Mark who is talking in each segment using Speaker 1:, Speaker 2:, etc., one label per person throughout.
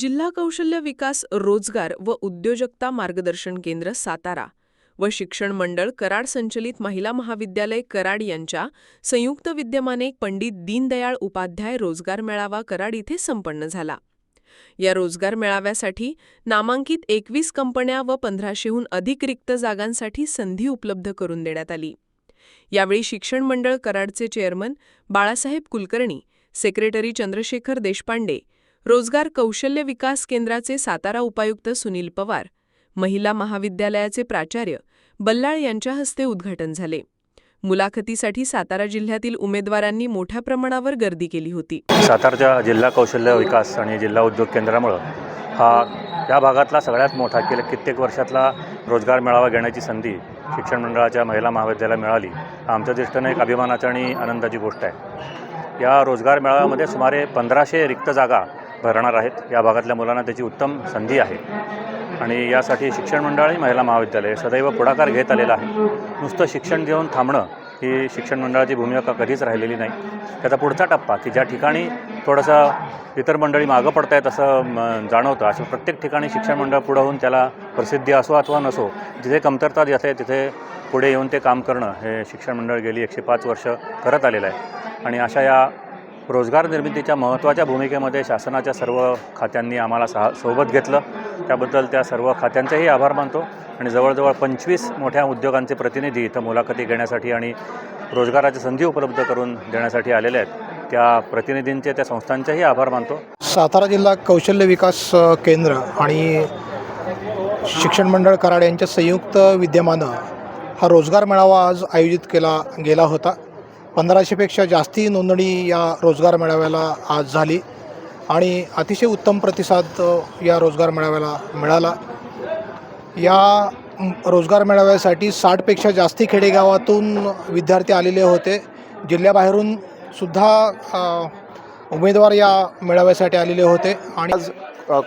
Speaker 1: जिल्हा कौशल्य विकास रोजगार व उद्योजकता मार्गदर्शन केंद्र सातारा व शिक्षण मंडळ कराड संचलित महिला महाविद्यालय कराड यांच्या संयुक्त विद्यमाने पंडित दीनदयाळ उपाध्याय रोजगार मेळावा कराड इथे संपन्न झाला. या रोजगार मेळाव्यासाठी नामांकित एकवीस कंपन्या व पंधराशेहून अधिक रिक्त जागांसाठी संधी उपलब्ध करून देण्यात आली. यावेळी शिक्षण मंडळ कराडचे चेअरमन बाळासाहेब कुलकर्णी सेक्रेटरी चंद्रशेखर देशपांडे रोजगार कौशल्य विकास केंद्राचे सातारा उपायुक्त सुनील पवार महिला महाविद्यालयाचे प्राचार्य बल्लाळ यांच्या हस्ते उद्घाटन झाले. मुलाखतीसाठी सातारा जिल्ह्यातील उमेदवारांनी मोठ्या प्रमाणावर गर्दी केली होती.
Speaker 2: सातारच्या जिल्हा कौशल्य विकास आणि जिल्हा उद्योग केंद्रामुळं हा या भागातला सगळ्यात मोठा गेल्या कित्येक वर्षातला रोजगार मेळावा घेण्याची संधी शिक्षण मंडळाच्या महिला महाविद्यालयाला मिळाली. आमच्या दृष्टीनं एक अभिमानाची आणि आनंदाची गोष्ट आहे. या रोजगार मेळाव्यामध्ये सुमारे पंधराशे रिक्त जागा भरणार आहेत. या भागातल्या मुलांना त्याची उत्तम संधी आहे. आणि यासाठी शिक्षण मंडळ आणि महिला महाविद्यालय सदैव पुढाकार घेत आलेला आहे. नुसतं शिक्षण देऊन थांबणं ही शिक्षण मंडळाची भूमिका कधीच राहिलेली नाही. त्याचा पुढचा टप्पा की ज्या ठिकाणी थोडंसं इतर मंडळी मागं पडत आहेत असं जाणवतं. अशा प्रत्येक ठिकाणी शिक्षण मंडळ पुढं होऊन त्याला प्रसिद्धी असो अथवा नसो जिथे कमतरता येते तिथे पुढे येऊन ते काम करणं हे शिक्षण मंडळ गेली एकशे पाच वर्ष करत आलेलं आहे. आणि अशा या रोजगार निर्मितीच्या महत्त्वाच्या भूमिकेमध्ये शासनाच्या सर्व खात्यांनी आम्हाला सहा सोबत घेतलं. त्याबद्दल त्या सर्व खात्यांचेही आभार मानतो. आणि जवळजवळ पंचवीस मोठ्या उद्योगांचे प्रतिनिधी इथं मुलाखती घेण्यासाठी आणि रोजगाराच्या संधी उपलब्ध करून देण्यासाठी आलेले आहेत. त्या प्रतिनिधींचे त्या संस्थांचेही आभार मानतो.
Speaker 3: सातारा जिल्हा कौशल्य विकास केंद्र आणि शिक्षण मंडळ कराड यांच्या संयुक्त विद्यमानं हा रोजगार मेळावा आज आयोजित केला गेला होता. पंधराशेपेक्षा जास्ती नोंदणी या रोजगार मेळाव्याला आज झाली आणि अतिशय उत्तम प्रतिसाद या रोजगार मेळाव्याला मिळाला. या रोजगार मेळाव्यासाठी साठपेक्षा जास्ती खेडेगावातून विद्यार्थी आलेले होते. जिल्ह्याबाहेरून सुद्धा उमेदवार या मेळाव्यासाठी आलेले होते. आणि
Speaker 4: आज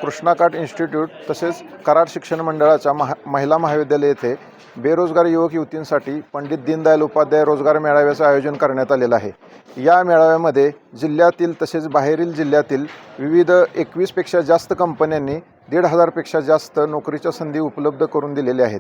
Speaker 4: कृष्णाकाठ इन्स्टिट्यूट तसेच कराड शिक्षण मंडळाच्या महा महिला महाविद्यालय येथे बेरोजगार युवक युवतींसाठी पंडित दीनदयाल उपाध्याय रोजगार मेळाव्याचं आयोजन करण्यात आलेलं आहे. या मेळाव्यामध्ये जिल्ह्यातील तसेच बाहेरील जिल्ह्यातील विविध एकवीसपेक्षा जास्त कंपन्यांनी दीड हजारपेक्षा जास्त नोकरीच्या संधी उपलब्ध करून दिलेल्या आहेत.